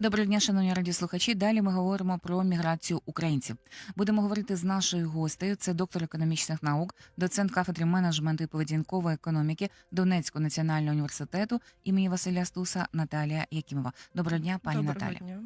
Доброго дня, шановні радіослухачі. Далі ми говоримо про міграцію українців. Будемо говорити з нашою гостею. Це доктор економічних наук, доцент кафедри менеджменту і поведінкової економіки Донецького національного університету імені Василя Стуса Наталія Якімова. Доброго дня, пані Доброго Наталі. дня.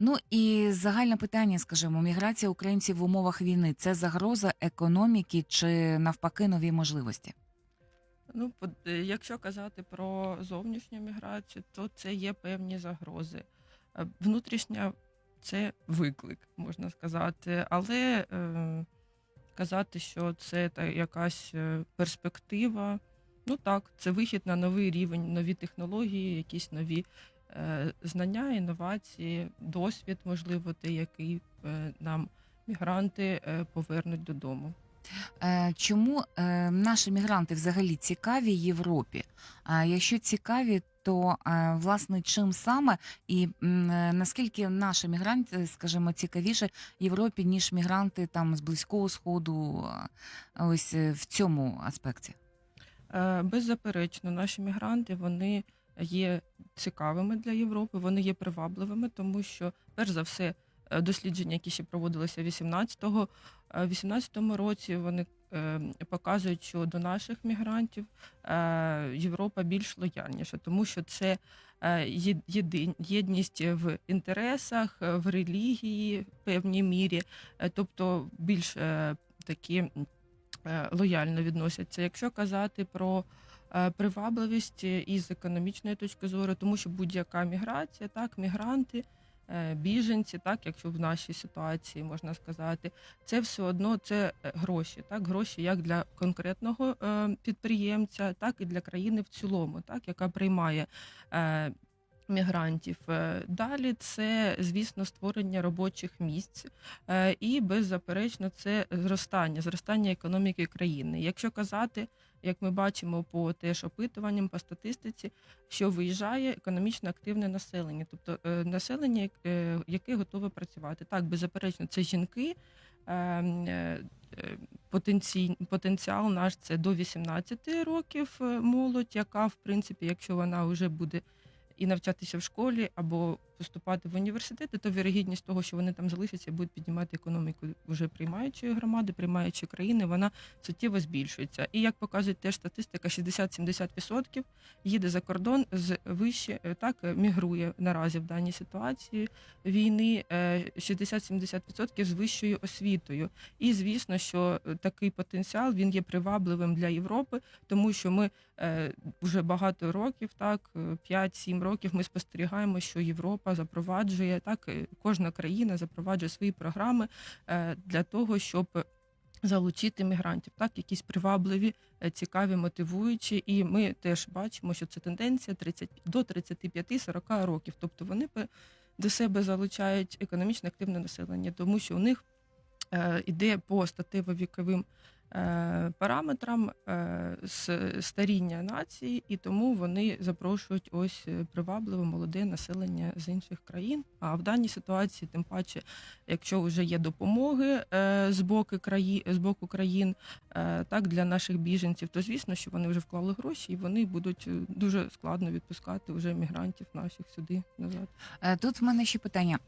Ну і загальне питання, скажімо, міграція українців в умовах війни це загроза економіки чи навпаки нові можливості? Ну, е, якщо казати про зовнішню міграцію, то це є певні загрози. Е, Внутрішня це виклик, можна сказати, але е, казати, що це та якась е, перспектива. Ну так, це вихід на новий рівень, нові технології, якісь нові е, знання, інновації, досвід, можливо, той, який е, нам мігранти е, повернуть додому. Е, Чому е, наші мігранти взагалі цікаві Європі? А якщо цікаві, то е, власне чим саме і наскільки наші мігранти, скажімо, цікавіше Європі, ніж мігранти там з близького сходу, ось в цьому аспекті? Беззаперечно, наші мігранти вони є цікавими для Європи, вони є привабливими, тому що, перш за все, дослідження, які ще проводилися 18-го, е, в 18-му році, вони е, показують, що до наших мігрантів е, Європа більш лояльніша, тому що це е, єдність в інтересах, е, в релігії в певній мірі, е, тобто більш е, такі е, лояльно відносяться. Якщо казати про е, привабливість із економічної точки зору, тому що будь-яка міграція, так, мігранти, е, біженці, так, якщо в нашій ситуації можна сказати, це все одно це е, гроші, так, гроші як для конкретного е, підприємця, так і для країни в цілому, так, яка приймає. е, Мігрантів Е, далі це, звісно, створення робочих місць Е, і беззаперечно це зростання, зростання економіки країни. Якщо казати, як ми бачимо по теж опитуванням, по статистиці, що виїжджає економічно активне населення, тобто е, населення, е, яке готове працювати. Так, беззаперечно, це жінки. е, е, Потенцій, потенціал наш це до 18 років молодь, яка, в принципі, якщо вона вже буде і навчатися в школі або поступати в університети, то вірогідність того, що вони там залишаться, будуть піднімати економіку вже приймаючої громади, приймаючої країни, вона суттєво збільшується. І як показує теж статистика, 60-70% їде за кордон з вище е, так е, мігрує наразі в даній ситуації війни е, 60-70% з вищою освітою. І звісно, що е, такий потенціал він є привабливим для Європи, тому що ми е, вже багато років, так е, 5-7 років, ми спостерігаємо, що Європа запроваджує так, е, кожна країна запроваджує свої програми е, для того, щоб залучити мігрантів, так, якісь привабливі, е, цікаві, мотивуючі. І ми теж бачимо, що це тенденція 30, до 35-40 років. Тобто вони до себе залучають економічно активне населення, тому що у них іде по статево-віковим параметрам е, старіння нації, і тому вони запрошують ось е, привабливе молоде населення з інших країн. А в даній ситуації, тим паче, якщо вже є допомоги е, з боку краї, з боку країн, е, так для наших біженців, то звісно, що вони вже вклали гроші, і вони будуть е, дуже складно відпускати вже мігрантів наших сюди назад. Е, Тут в мене ще питання.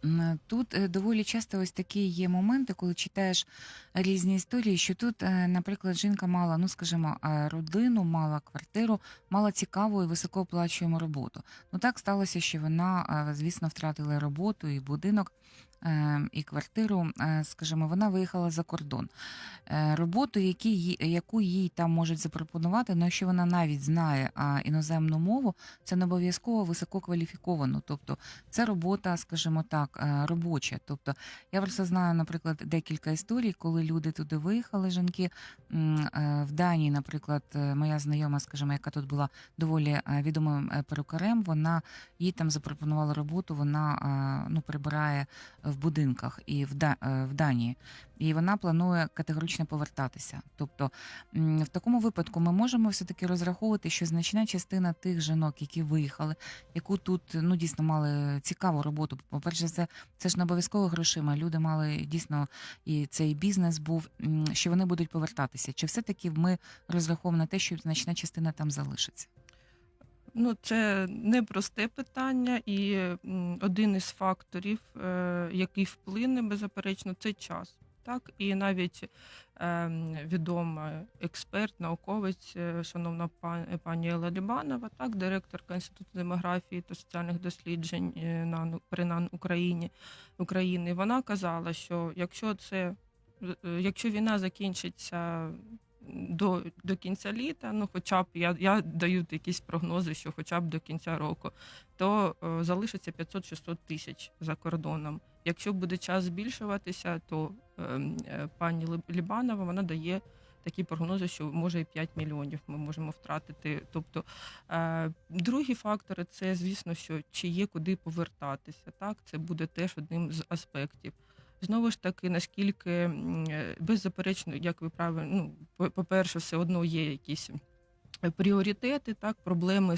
Тут е, доволі часто ось такі є моменти, коли читаєш різні історії, що тут, е, наприклад, жінка мала, ну скажімо, е, родину, мала квартиру, мала цікаву і високооплачуємо роботу. Ну так сталося, що вона, е, звісно, втратила роботу і будинок. Е, І квартиру, е, скажімо, вона виїхала за кордон. Е, Роботу, які, яку їй там можуть запропонувати, ну якщо вона навіть знає іноземну мову, це не обов'язково висококваліфіковану. Тобто це робота, скажімо так, е, робоча. Тобто я просто знаю, наприклад, декілька історій, коли люди туди виїхали, жінки в Данії, наприклад, моя знайома, скажімо, яка тут була доволі відомим перукарем, вона їй там запропонувала роботу. Вона ну прибирає в будинках і в, Да- е, в Данії, і вона планує категорично повертатися. Тобто, в такому випадку ми можемо все таки розраховувати, що значна частина тих жінок, які виїхали, яку тут ну дійсно мали цікаву роботу. По перше, це це ж не обов'язково грошима. Люди мали дійсно і цей бізнес був, що вони будуть повертатися. Чи все таки ми розраховуємо на те, що значна частина там залишиться? Ну, це непросте питання, і один із факторів, е, який вплине беззаперечно, це час. Так, і навіть е, відома експерт, науковець, е, шановна пан- пані Елла Лібанова, так, директорка Інституту демографії та соціальних досліджень е, НАН при НАН Україні України. Вона казала, що якщо це якщо війна закінчиться до, до кінця літа, ну хоча б я, я даю якісь прогнози, що хоча б до кінця року, то е, залишиться 500-600 тисяч за кордоном. Якщо буде час збільшуватися, то е, е, пані Лібанова вона дає такі прогнози, що може і 5 мільйонів ми можемо втратити. Тобто е, другі фактори це, звісно, що чи є куди повертатися. Так, це буде теж одним з аспектів. Знову ж таки, наскільки е, беззаперечно, як ви правильно, ну, по- по-перше, все одно є якісь е, пріоритети, так, проблеми е,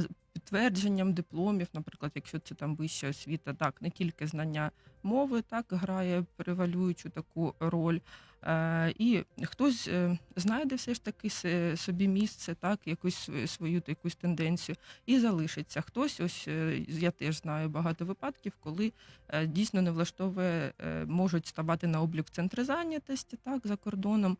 з підтвердженням дипломів, наприклад, якщо це там вища освіта, так, не тільки знання мови, так, грає превалюючу таку роль. Е, і хтось е, знайде все ж таки собі місце, так, якусь св- свою якусь тенденцію і залишиться. Хтось, ось е, я теж знаю багато випадків, коли дійсно не влаштовує, можуть ставати на облік центри зайнятості, так, за кордоном,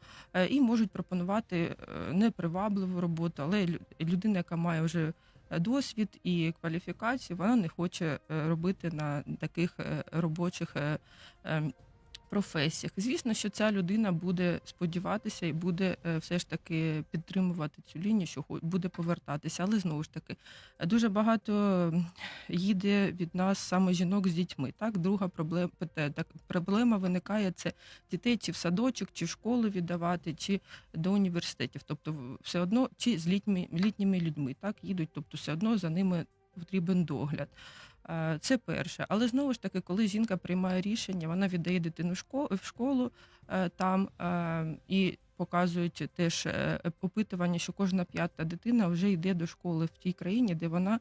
і можуть пропонувати непривабливу роботу, але лю- людина, яка має вже досвід і кваліфікацію, вона не хоче робити на таких робочих е, е, професіях. Звісно, що ця людина буде сподіватися і буде е, все ж таки підтримувати цю лінію, що буде повертатися. Але знову ж таки, дуже багато їде від нас саме жінок з дітьми. Так, друга проблема так, проблема виникає це дітей чи в садочок, чи в школу віддавати, чи до університетів. Тобто, все одно чи з літніми, літніми людьми так їдуть, тобто все одно за ними потрібен догляд. Е, Це перше. Але знову ж таки, коли жінка приймає рішення, вона віддає дитину в школу е, там е, і показують теж опитування, що кожна п'ята дитина вже йде до школи в тій країні, де вона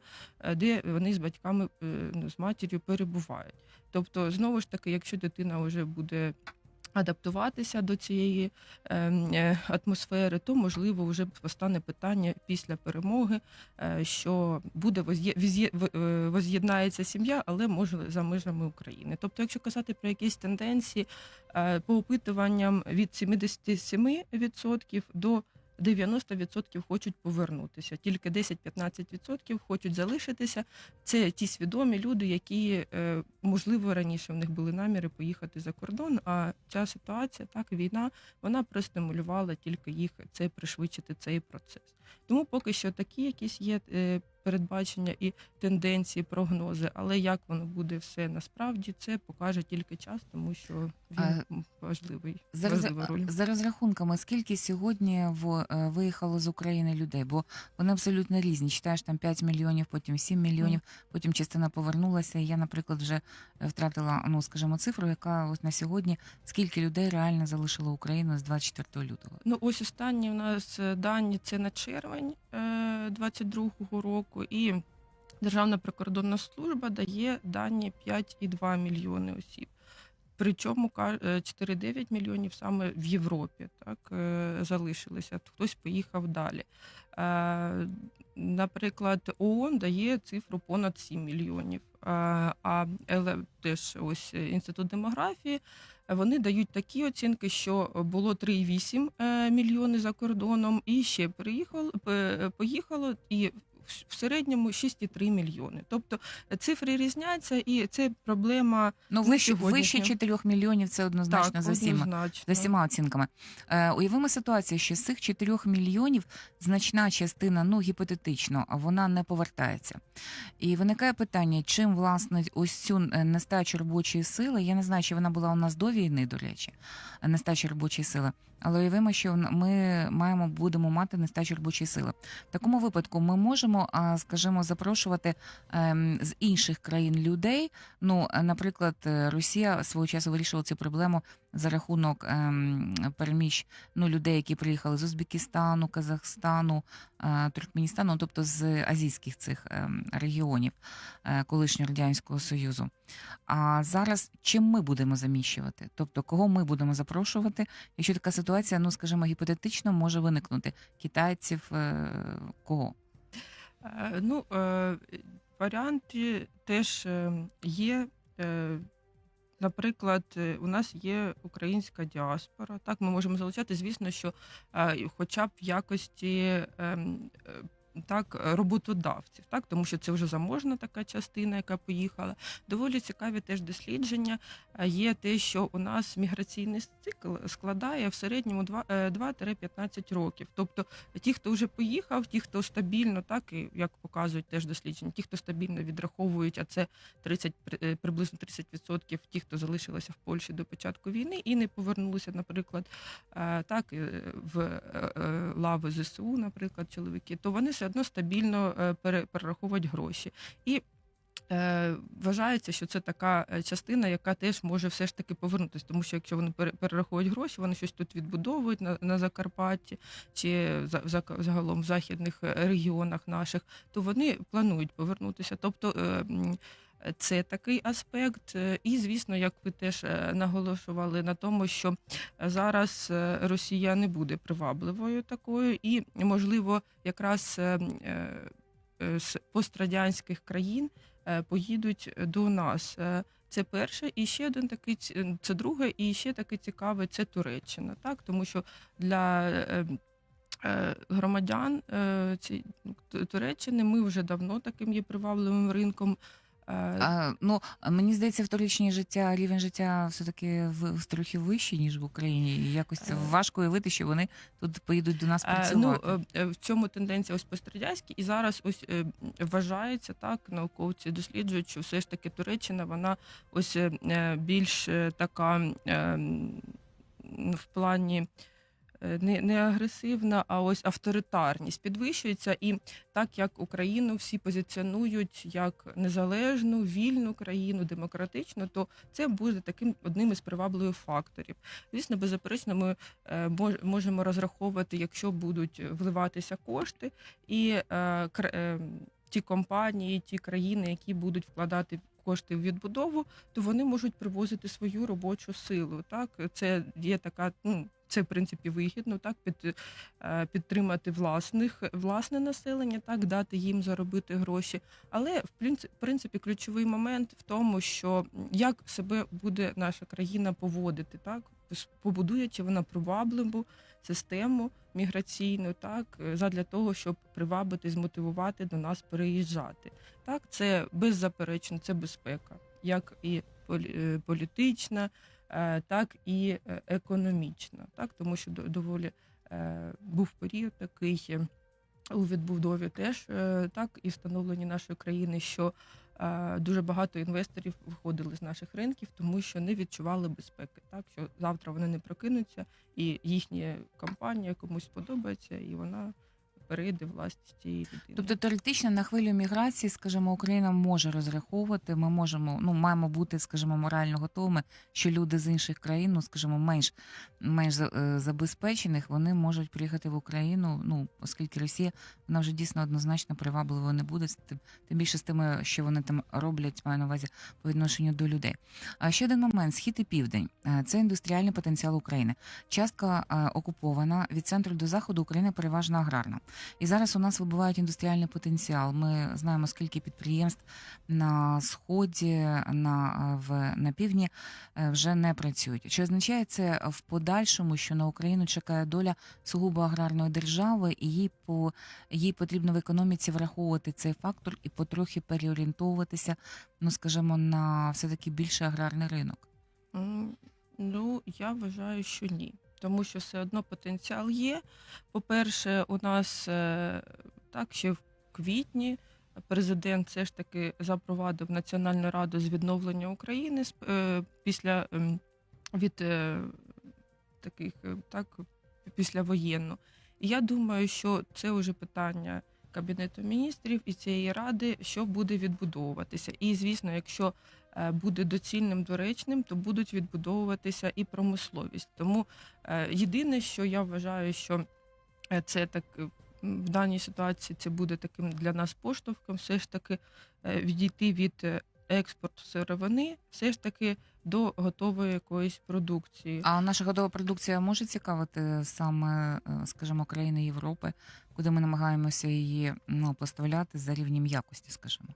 де вони з батьками ну, з матір'ю перебувають. Тобто, знову ж таки, якщо дитина вже буде адаптуватися до цієї е, е, атмосфери, то можливо вже постане питання після перемоги, е, що буде е, воз'єднається сім'я, але може за межами України. Тобто, якщо казати про якісь тенденції по опитуванням від 77% до 90% хочуть повернутися, тільки 10-15% хочуть залишитися. Це ті свідомі люди, які е, можливо раніше в них були наміри поїхати за кордон. А ця ситуація, так війна, вона простимулювала тільки їх це пришвидшити цей процес. Тому поки що такі якісь є е, передбачення і тенденції, прогнози. Але як воно буде все насправді, це покаже тільки час, тому що він А, важливий За, важлива роль. за розрахунками, скільки сьогодні в, е, виїхало з України людей? Бо вони абсолютно різні. Читаєш там 5 мільйонів, потім 7 мільйонів, потім частина повернулася. І я, наприклад, вже е, втратила, ну скажімо, цифру, яка от на сьогодні скільки людей реально залишило Україну з 24 лютого. Ну, ось останні у нас е, дані це на червень е, 22-го року, і Державна прикордонна служба дає дані 5,2 мільйони осіб. Причому е, 4,9 мільйонів саме в Європі так, е, залишилися. Хтось поїхав далі. Е, Наприклад, ООН дає цифру понад 7 мільйонів. Е, А теж ось е, інститут демографії вони дають такі оцінки, що було 3,8 е, мільйони за кордоном, і ще приїхало, поїхало, і в- середньому 6,3 мільйони. Тобто е, цифри різняться, і це проблема Ну, вище, вище 4 мільйонів це однозначно так, за всіма. однозначно. За всіма оцінками. Е, уявимо ситуацію, що з цих 4 мільйонів значна частина, ну гіпотетично, вона не повертається. І виникає питання, чим власне ось цю е, нестачу робочої сили, я не знаю, чи вона була у нас до війни, до речі, е, нестача робочої сили. Але уявимо, що ми маємо будемо мати нестачу робочої сили. В такому випадку ми можемо, скажімо, запрошувати ем, з інших країн людей. Ну, наприклад, е, Росія свого часу вирішила цю проблему за рахунок ем, переміщ ну, людей, які приїхали з Узбекистану, Казахстану, е, Туркменістану, ну, тобто з азійських цих ем, регіонів е, колишнього радянського союзу. А зараз чим ми будемо заміщувати? Тобто, кого ми будемо запрошувати, якщо така ситуація, ну скажімо, гіпотетично може виникнути китайців, е, кого? Ну, варіанти теж е, є. Наприклад, е, у нас є українська діаспора. Так, ми можемо залучати, звісно, що е, хоча б в якості ем, е, так, роботодавців, так, тому що це вже заможна така частина, яка поїхала. Доволі цікаві теж дослідження. Е, Є те, що у нас міграційний цикл складає в середньому е, 2-15 років. Тобто ті, хто вже поїхав, ті, хто стабільно, так і як показують теж дослідження, ті, хто стабільно відраховують, а це 30, при- е, приблизно 30% ті, хто залишилися в Польщі до початку війни і не повернулися, наприклад, е, так е, в е, е, лави ЗСУ, наприклад, чоловіки, то вони все одно стабільно е, перераховують гроші. І Е, вважається, що це така е, частина, яка теж може все ж таки повернутися, тому що якщо вони перераховують гроші, вони щось тут відбудовують на, на Закарпатті чи за, за, загалом в західних регіонах наших, то вони планують повернутися. Тобто е, м, це такий аспект. Е, І, звісно, як ви теж е, наголошували на тому, що зараз е, Росія не буде привабливою такою, і можливо, якраз з пострадянських країн поїдуть до нас. Це перше, і ще один такий це друге, і ще такий цікавий це Туреччина, так тому що для громадян Туреччини ми вже давно таким є привабливим ринком. Е, А, ну мені здається, в Туреччині життя рівень життя все таки в, в трохи вищий ніж в Україні. І якось це важко уявити, що вони тут поїдуть до нас Е, працювати. Ну, е, е, в цьому тенденція ось пострадянські, і зараз ось е, вважається так, науковці досліджують, що все ж таки Туреччина, вона ось е, е, більш така е, в плані. Не, не агресивна, а ось авторитарність підвищується, і так як Україну всі позиціонують як незалежну, вільну країну, демократичну, то це буде таким одним із привабливих факторів. Звісно, беззаперечно, ми е, можемо розраховувати, якщо будуть вливатися кошти, і е, е, ті компанії, ті країни, які будуть вкладати кошти в відбудову, то вони можуть привозити свою робочу силу. Так, це є така, ну це в принципі вигідно, так під, е, підтримати власних власне населення, так дати їм заробити гроші. Але в принципі, ключовий момент в тому, що як себе буде наша країна поводити, так побудує чи вона привабливу систему міграційну, так е, задля того, щоб привабити, змотивувати до нас переїжджати. Так, це беззаперечно, це безпека, як і е, політична, е, так і економічна. Так, тому що доволі був період такий. У відбудові теж так і встановленні нашої країни, що дуже багато інвесторів виходили з наших ринків, тому що не відчували безпеки. Так що завтра вони не прокинуться, і їхня компанія комусь сподобається, і вона перейде в власність цієї людини. Тобто теоретично на хвилю міграції, скажімо, Україна може розраховувати. Ми можемо, ну маємо бути, скажімо, морально готовими, що люди з інших країн, ну скажімо, менш менш е, забезпечених, вони можуть приїхати в Україну. Ну оскільки Росія вона вже дійсно однозначно привабливо не буде. Тим, тим більше з тими, що вони там роблять, маю на увазі по відношенню до людей. А ще один момент: схід і південь Е, це індустріальний потенціал України. Частка е, окупована від центру до заходу України переважно аграрна. І зараз у нас вибувають індустріальний потенціал. Ми знаємо, скільки підприємств на сході, на, в, на півдні е, вже не працюють. Чи означає це в подальшому, що на Україну чекає доля сугубо аграрної держави, і їй по їй потрібно в економіці враховувати цей фактор і потрохи переорієнтовуватися, ну скажімо, на все таки більше аграрний ринок. Ну, я вважаю, що ні. Тому що все одно потенціал є. По-перше, у нас е, так ще в квітні президент все ж таки запровадив Національну раду з відновлення України е, після ем, від е, таких так післявоєнну. І я думаю, що це вже питання кабінету міністрів і цієї ради, що буде відбудовуватися. І звісно, якщо е, буде доцільним доречним, то будуть відбудовуватися і промисловість. Тому е, єдине, що я вважаю, що е, це так в даній ситуації це буде таким для нас поштовхом, все ж таки відійти від експорту сировини, все ж таки до готової якоїсь продукції. А наша готова продукція може цікавити саме, е, скажімо, країни Європи, куди ми намагаємося її ну, поставляти за рівнем якості, скажімо.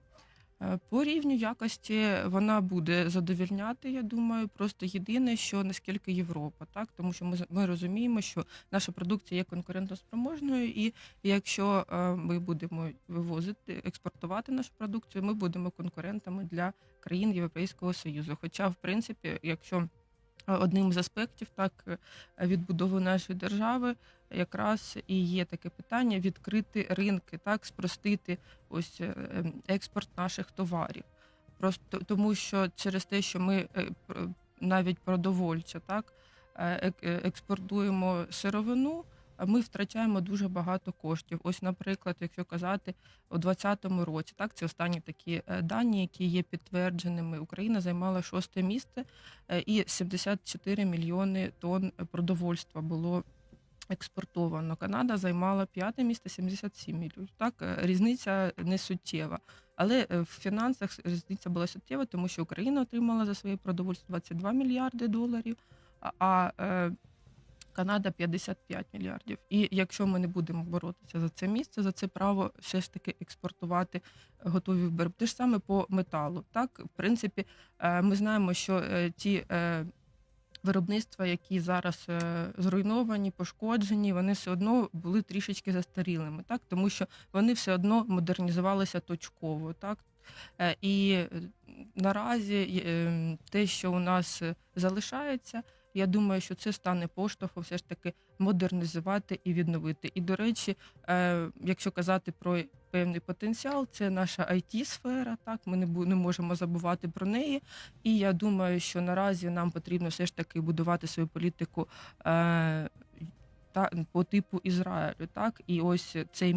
Е, По рівню якості вона буде задовільняти, я думаю. Просто єдине, що наскільки Європа, так тому що ми ми розуміємо, що наша продукція є конкурентоспроможною, і якщо е, ми будемо вивозити, експортувати нашу продукцію, ми будемо конкурентами для країн Європейського Союзу. Хоча, в принципі, якщо е, одним з аспектів так відбудови нашої держави якраз і є таке питання відкрити ринки, так спростити ось е, ем, експорт наших товарів. Просто тому, що через те, що ми е, навіть продовольче, так е, експортуємо сировину, ми втрачаємо дуже багато коштів. Ось, наприклад, якщо казати у 2020 році, так це останні такі дані, які є підтвердженими. Україна займала шосте місце, і 74 мільйони тонн продовольства було експортовано. Канада займала п'яте місце 77 мільйонів. Так, е, різниця не суттєва. Але е, в фінансах різниця була суттєва, тому що Україна отримала за своє продовольство 22 мільярди доларів, а- е, Канада 55 мільярдів. І якщо ми не будемо боротися за це місце, за це право все ж таки експортувати готові вироби. Те ж саме по металу. Так, в принципі, ми знаємо, що ті виробництва, які зараз е, зруйновані, пошкоджені, вони все одно були трішечки застарілими, так тому що вони все одно модернізувалися точково, так. Е, І наразі е, те, що у нас залишається, я думаю, що це стане поштовхом все ж таки модернізувати і відновити. І, до речі, якщо казати про певний потенціал, це наша it сфера так ми не не можемо забувати про неї. І я думаю, що наразі нам потрібно все ж таки будувати свою політику. Е, та по типу Ізраїлю, так і ось цей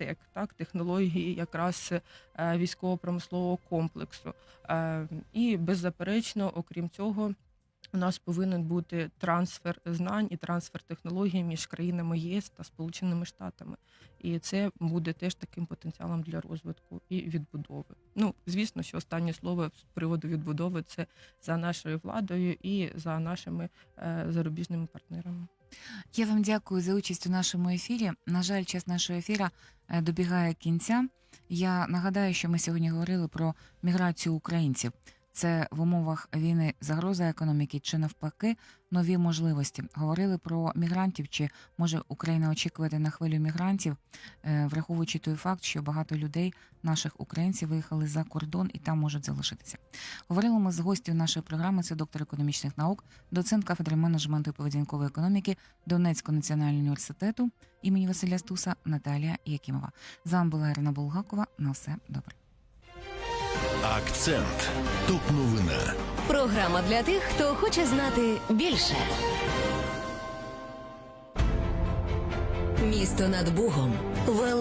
tech, так технології якраз е, військово-промислового комплексу. Е, і беззаперечно, окрім цього, у нас повинен бути трансфер знань і трансфер технологій між країнами ЄС та Сполученими Штатами. І це буде теж таким потенціалом для розвитку і відбудови. Ну, звісно, що останнє слово з приводу відбудови це за нашою владою і за нашими е, зарубіжними партнерами. Я вам дякую за участь у нашому ефірі. На жаль, час нашого ефіра е, добігає кінця. Я нагадаю, що ми сьогодні говорили про міграцію українців. Це в умовах війни загроза економіки чи навпаки нові можливості. Говорили про мігрантів, чи може Україна очікувати на хвилю мігрантів, е, враховуючи той факт, що багато людей, наших українців, виїхали за кордон і там можуть залишитися. Говорили ми з гостю нашої програми. Це доктор економічних наук, доцент кафедри менеджменту і поведінкової економіки Донецького національного університету імені Василя Стуса Наталія Якимова. З вами була Ірина Булгакова. На все добре. Акцент. Топ новина. Програма для тих, хто хоче знати більше. Місто над Бугом. Велич